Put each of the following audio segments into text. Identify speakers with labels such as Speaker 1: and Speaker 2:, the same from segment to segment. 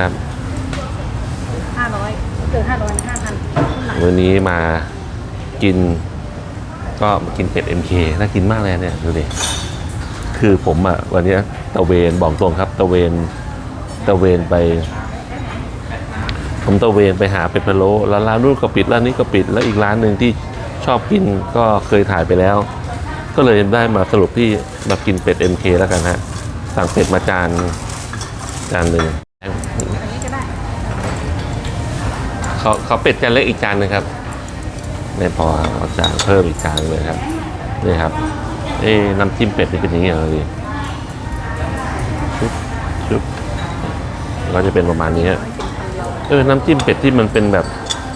Speaker 1: ครับ
Speaker 2: ห้าร้อยเกินห้าร้อยห้าพัน
Speaker 1: วันนี้มากิน ก็มากินเป็ด MK น่ากินมากเลยเนี่ยดูดิคือผมอะวันเนี้ยตะเวนบอกตรงครับตะเวนตะเวนไป ผมตะเวนไปหาเป็ดพะโล้แล้วร้านนู้นก็ปิดร้านนี้ก็ปิดแล้วอีกร้านหนึ่งที่ชอบกินก็เคยถ่ายไปแล้ว ก็เลยได้มาสรุปที่มากินเป็ด MK แล้วกันฮะสั่งเป็ดมาจานจานหนึ่ง ขาเขาเป็ดจานเล็กอีกจานหนึงครับ ไม่พอเอาจานเพิ่มอีกจานเลยครับ นี่ครับ เอ้น้ำจิ้มเป็ดนี่เป็นอย่างนี้เหรอพี่ชุบชุบก็จะเป็นประมาณนี้ฮะเออ น้ำจิ้มเป็ดที่มันเป็นแบบ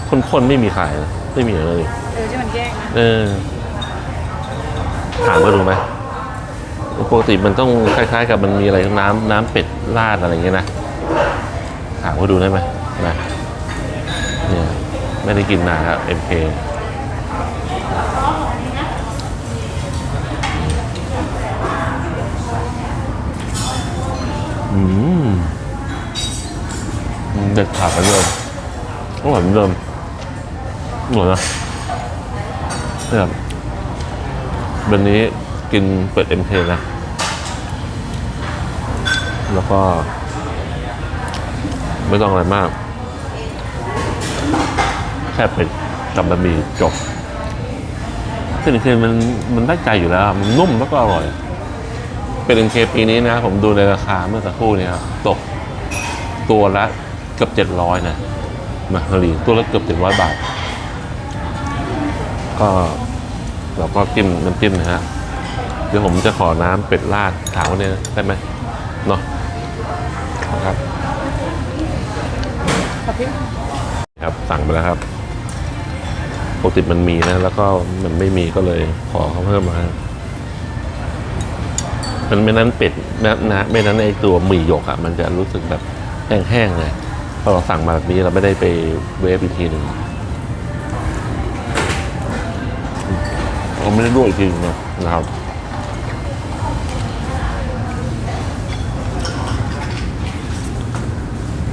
Speaker 1: ข้นๆไม่มีขายนะไม่มีเลย
Speaker 2: เออที่มันแยกนะ
Speaker 1: เออถามมาดูไหมปกติมันต้องคล้ายๆ กับมันมีอะไรน้ำน้ำเป็ดราดอะไรอย่างเงี้ยนะถามมาดูได้ไหมนะ เนี่ยไม่ได้กินนานครับ MK อืมเด็ดขาดเหมือนเดิมอร่อยเหมือนเดิมอร่อยนะเนี่ยครับวันนี้กินเป็ด MK นะ แล้วก็ ไม่ต้องอะไรมาก แค่เป็ดกับบะหมี่จบเป็ด MK มันมันได้ใจอยู่แล้ว มันนุ่มแล้วก็อร่อย เป็ด MK ปีนี้นะ ผมดูในราคาเมื่อสักครู่นี้ครับตกตัวละเกือบเจ็ดร้อยนะมาฮารีตัวละเกือบเจ็ดร้อยบาท ก็เราก็จิ้มน้ำจิ้มนะฮะเดี๋ยวผมจะขอน้ำเป็ดราดถามว่าเนี่ยได้ไหมเนาะครับ
Speaker 2: ขอบคุณ
Speaker 1: ครับสั่งไปแล้วครับ ปกติมันมีนะ แล้วก็มันไม่มีก็เลยขอเขาเพิ่มมามันไม่นั้นเป็ดนะนะไม่นั้นไอตัวหมี่หยกอะมันจะรู้สึกแบบแห้งๆเลยพอเราสั่งมาแบบนี้เราไม่ได้ไปเวฟอีกทีหนึ่งเราไม่ได้ลวกอีกทีนึงนะนะครับ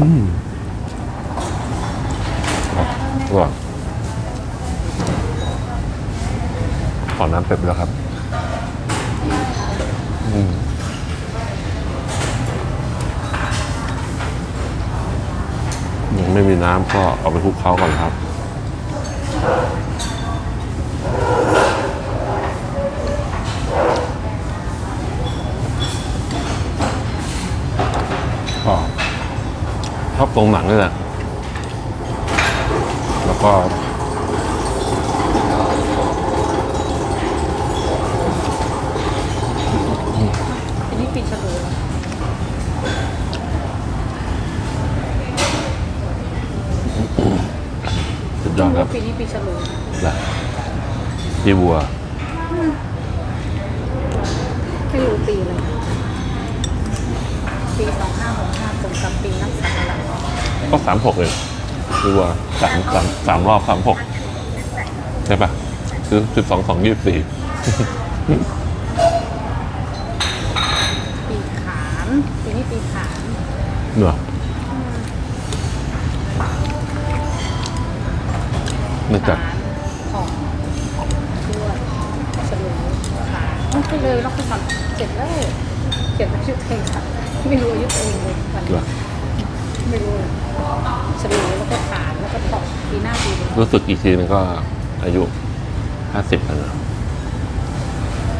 Speaker 1: อืมอร่อย อน้ำเป็ดด้วยครับอืมยังไม่มีน้ำก็เอาไปคลุกเคล้าก่อนครับชอบตรงหนังนี่แหละแล้วก็
Speaker 2: อันนี้ปีฉลู
Speaker 1: สุดยอดครับ
Speaker 2: ปีนี้ปีฉลู
Speaker 1: แหละ พี่บัว
Speaker 2: ไม่รู้ปีเลยปีสองห้าหกห้าตรงกับปีนักสัตว์อะไร
Speaker 1: ก็สามหกเลยพี่บัวสามสามสามรอบสามหกใช่ปะคือสิบสองสองยี่สิบสี่
Speaker 2: ปีขานปีนี้ปีขาน
Speaker 1: เหนือนึกจาก
Speaker 2: ขานของด้วยฉลู ขานต้องไปเลยแล้วก็สั่งเสร็จแล้วเขียนชื่อเพลงค่ะไม่รู้อายุตัวเองเลยวัน
Speaker 1: เหร
Speaker 2: นี้
Speaker 1: อ
Speaker 2: ไม่รู้เลยฉลูแล้วก็ขานแล้วก็ตอกปีหน้าปีนี้
Speaker 1: รู้สึกอีกทีนึงก็อายุห้าสิบแล้วนะ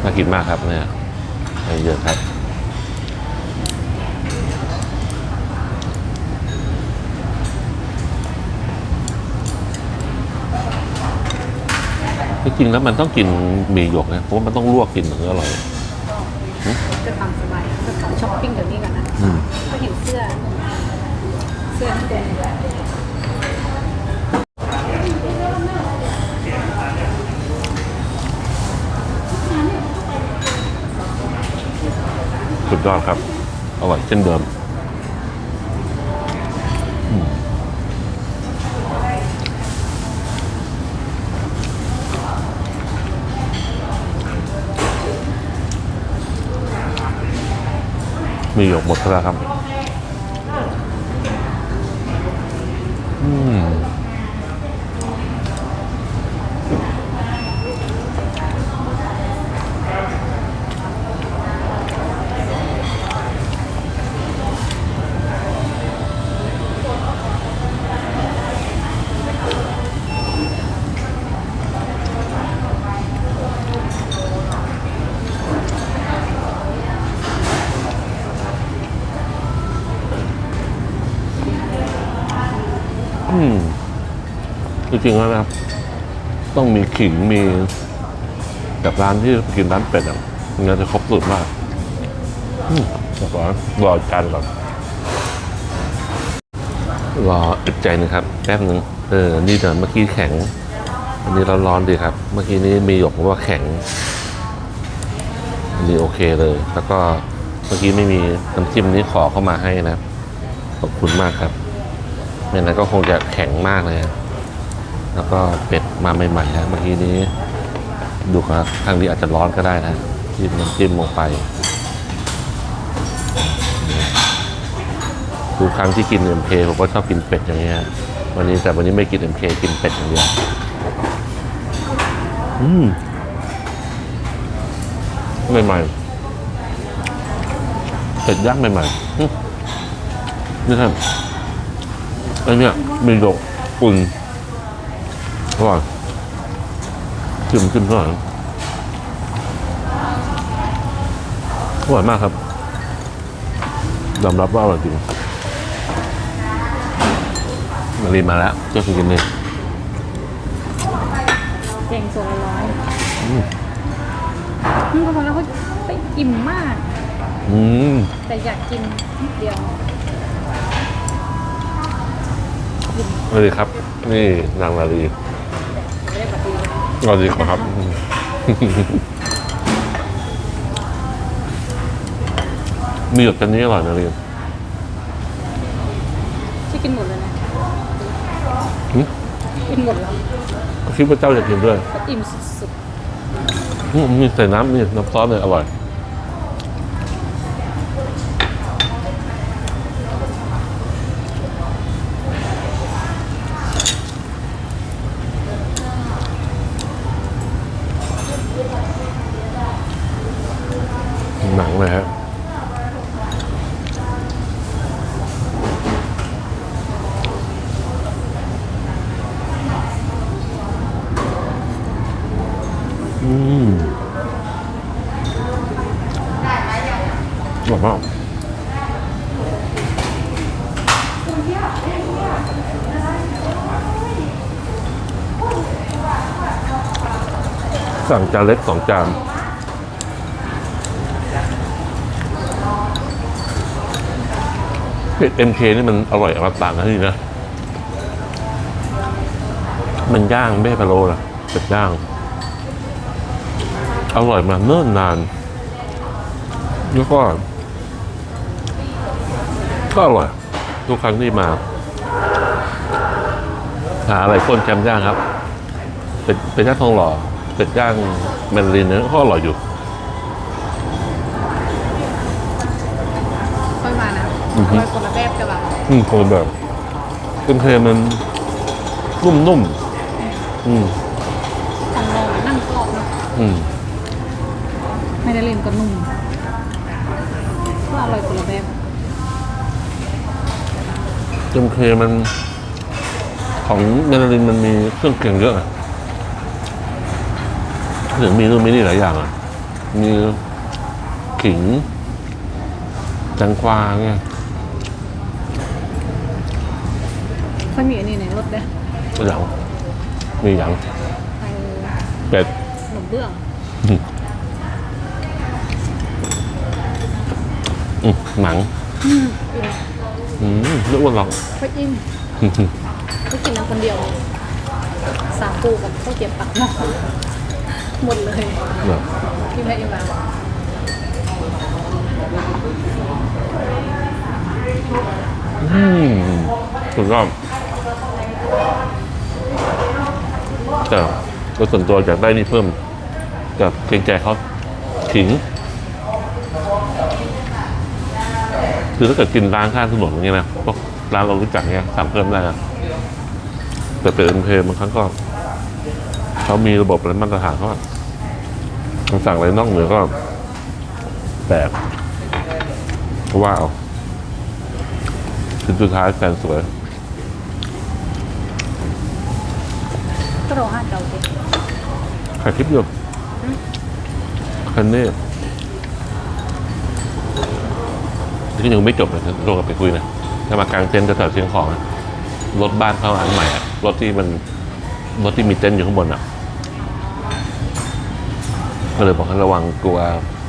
Speaker 1: น่ากินมากครับเนี่ยให้เยอะครับ จริงๆแล้วมันต้องกินหมี่หยกนะเพราะว่ามันต้องลวกกินถึงจะอร่อย
Speaker 2: จะตามสบายก็ขอช้อปปิ้งเดี๋ยวนี้กันนะ
Speaker 1: อืม
Speaker 2: ก็เห็นเสื้อ เสื้อที่เป็น
Speaker 1: สุดยอดครับ อร่อยเช่นเดิม มีหยกหมดแล้วครับ จริงๆแล้วนะครับ ต้องมีขิงมีแบบร้านที่กินร้านเป็ดอะมันจะครบสูตรมากอืมเรียบร้อรอจานก่อนรออึดใจหนึงครับแป๊บนึงเออ นี่เดี๋ยวเมื่อกี้แข็ง อันนี้ร้อนๆดีครับ เมื่อกี้นี้มีหยกว่าแข็ง อันนี้โอเคเลย แล้วก็เมื่อกี้ไม่มีน้ำจิ้มนี้ขอเข้ามาให้นะครับขอบคุณมากครับ ไม่นั้นก็คงจะแข็งมากเลย แล้วก็เป็ดมาใหม่ๆนะเมื่อกี้นี้ ดูครับทางนี้อาจจะร้อนก็ได้นะจิ้มน้ำจิ้มลงไปทุกครั้งที่กินเอ็มเคผมก็ชอบกินเป็ดอย่างเงี้ยวันนี้แต่วันนี้ไม่กินเอ็มเคกินเป็ดอย่างเดียวอืมใหม่ๆเป็ดย่างใหม่ๆนี่ครับ อันเนี้ยมีดกอุ่นอร่อยจิ้มจิ้มเท่าไหร่อร่อยมากครับยอมรับว่าอร่อยจริงมารีมาแล้วเจ้าคือกินเลย
Speaker 2: แกงโซลร้อยนี่ก็พอแล้วเขาไปอิ่มมาก
Speaker 1: อืม
Speaker 2: แต่อยากกินนิดเดียว
Speaker 1: สวัสดีครับ นี่นางนาลี
Speaker 2: ไม่ได้ปฏิเลย
Speaker 1: สวัสดีครับอืมมีหยดกันนี้อร่อยนะเรียน
Speaker 2: ที่กินหมดเลยนะ
Speaker 1: หึ
Speaker 2: กินหมดแล้ว
Speaker 1: ก็คิดว่าเจ้าจะกินด้วย
Speaker 2: ก็อิ่มสุด
Speaker 1: อืมมีใส่น้ำนี่น้ำซอสเลยอร่อย หนังเลยฮะอืมอร่อย มากสั่งจานเล็กสองจานเผ็ดเอ็มเคนี่มันอร่อยอมตะนะนี่นะ มันย่างไม่ใช่พะโล้นะเป็ดย่าง อร่อยมาเนิ่นนาน แล้วก็ ก็อร่อยทุกครั้งที่มาหาอะไรคนแคมย่างครับ เป็ดเป็ดย่างทองหล่อเป็ดย่างแมนดารินเนี่ยก็อร่อยอยู่
Speaker 2: ๆค่อยมานะ
Speaker 1: อือฮึ
Speaker 2: ค่อยคนละแบบจะแบบ
Speaker 1: อืมคนละแบบเอ็มเคมันนุ่มๆอืม
Speaker 2: ของเรานั่งกรอบเนาะ
Speaker 1: อืม
Speaker 2: ไม่ได้เล่นก็นุ่มก็อร่อยคนละแบบ
Speaker 1: เอ็มเคมัน ของเมนาลินมันมีเครื่องเคียงเยอะอะถึงมีนู่นมีนี่หลายอย่างอะ มีขิงแตงกวาเงี้ย
Speaker 2: ค่อยมีอันนี้ในรถเด้อ
Speaker 1: อย่างมีอย่าง
Speaker 2: ไอ้
Speaker 1: เป็ด
Speaker 2: ขนมเบื้อง
Speaker 1: อืมหนัง
Speaker 2: อืม อิ่ม
Speaker 1: อืมไม่อ้วนหรอก
Speaker 2: ค่อยอิ่มไม่กินน้ำคนเดียว สามปูกับข้าวเกรี๊ยวปักหม้อหมดเลย
Speaker 1: แบบ
Speaker 2: พี่แม่เอ็มมา
Speaker 1: อืมสุดยอดแต่โดยส่วนตัวอยากได้นี่เพิ่มกับเกรงใจเขาขิง คือถ้าเกิดกินร้านข้างถนนอย่างเงี้ยนะพวกร้านเรารู้จักเงี้ยสั่งเพิ่มได้นะแต่เป็นเอ็มเพบางครั้งก็เขามีระบบอะไรมาตรฐานเขาอะสั่งอะไรนอกเหนือก็แปลกเพราะว่าเอาถึงสุดท้ายแฟนสวย
Speaker 2: ก็รอห้าเก่าเด็ก
Speaker 1: ถ่ายคลิปอยู่คันนี้ ที่ยังไม่จบเลยนะโทรกลับไปคุยนะถ้ามากลางเต็นท์จะแถวเชียงของนะรถบ้านเข้าอันใหม่อะรถที่มันรถที่มีเต็นท์อยู่ข้างบนอะก็เลยบอกให้ระวังกลัว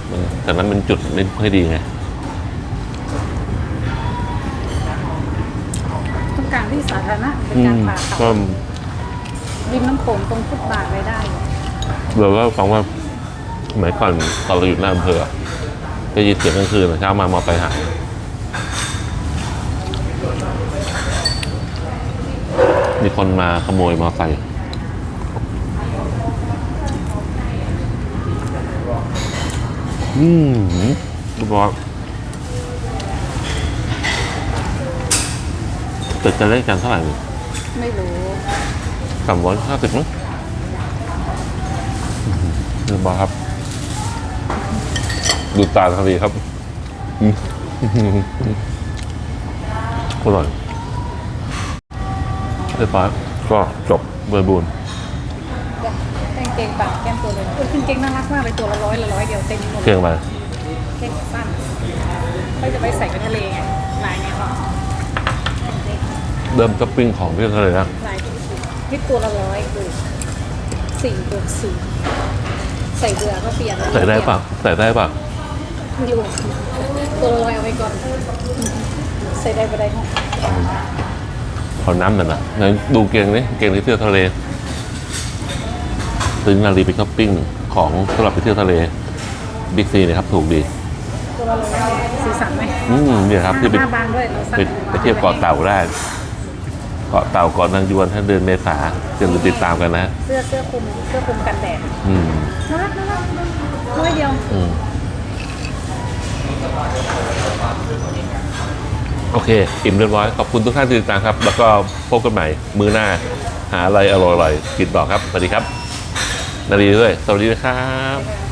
Speaker 1: มันแต่นั้นเป็นจุดไม่ค่อยดีไง
Speaker 2: ต้องการที่สาธารณะเป็น
Speaker 1: อื
Speaker 2: การ
Speaker 1: ม
Speaker 2: ป่าเขา
Speaker 1: ก็
Speaker 2: ริมน้ำโขงตรงฟุตบาทไว้ได้อยู่
Speaker 1: เราก็ฟังว่าสมัยก่อนตอนเราอยู่หน้าอำเภออะ จะยินเสียงกลางคืนเช้ามามอไปหายมีคนมาขโมยมอไซค์อืมดูบอกตึกจะเล่นกันเท่าไหร่
Speaker 2: ไม่รู้
Speaker 1: สามร้อยห้าสิบมั้งดูบอกครับ ดูตาทะเลครับอืมอร่อยเรียบร้อยก็จบบริบูรณ์
Speaker 2: กางเกงปากแก้มตัวเลยเออกางเกงน่ารักมากเลยตัวละร้อยละร้อยเดียวเต็มหมด
Speaker 1: เครื่องไป
Speaker 2: เกงสั้นก็จะไปใส่ไปทะเลไงลายเนี้ยก็
Speaker 1: เริ่มช้อปปิ้งของที่ทะเลแล้ว
Speaker 2: ลายที่ตัวละร้อยคือสี่ตัวสี่ใส่เรือก็เปลี่ยน
Speaker 1: ใส่ได้ปะใส่ได้ปะ
Speaker 2: อยู่ตัวละร้อยเอาไว้ก่อนใส่ได้ไปได้ห้อง
Speaker 1: ขอน้ำหน่อยนะไหนดูเกงนี่เกงที่เที่ยวทะเลซื้อนาฬิไปช้อปปิ้งของสำหรับไปเที่ยวทะเลบิ๊กซีเนี่ยครับถูกดี
Speaker 2: ตัวละร้อยสีสันไหม
Speaker 1: อืมเนี่ยครับที่ไป
Speaker 2: หน้าบานด้วยเรา
Speaker 1: ไปไปเที่ยวเกาะเต่าได้เกาะเต่าเกาะนางยวนถ้าเดือนเมษาจะติดตามกันนะ
Speaker 2: เสื้อเสื้อคลุมเสื้อคลุมกันแดด
Speaker 1: อืม
Speaker 2: น่ารักน่ารักร้อยเดียว
Speaker 1: อืม โอเค อิ่มเรียบร้อย ขอบคุณทุกท่านที่ติดตามครับ แล้วก็พบกันใหม่ มือหน้า หาอะไรอร่อยๆกินต่อครับ สวัสดีครับ นาดีด้วย สวัสดีนะครับ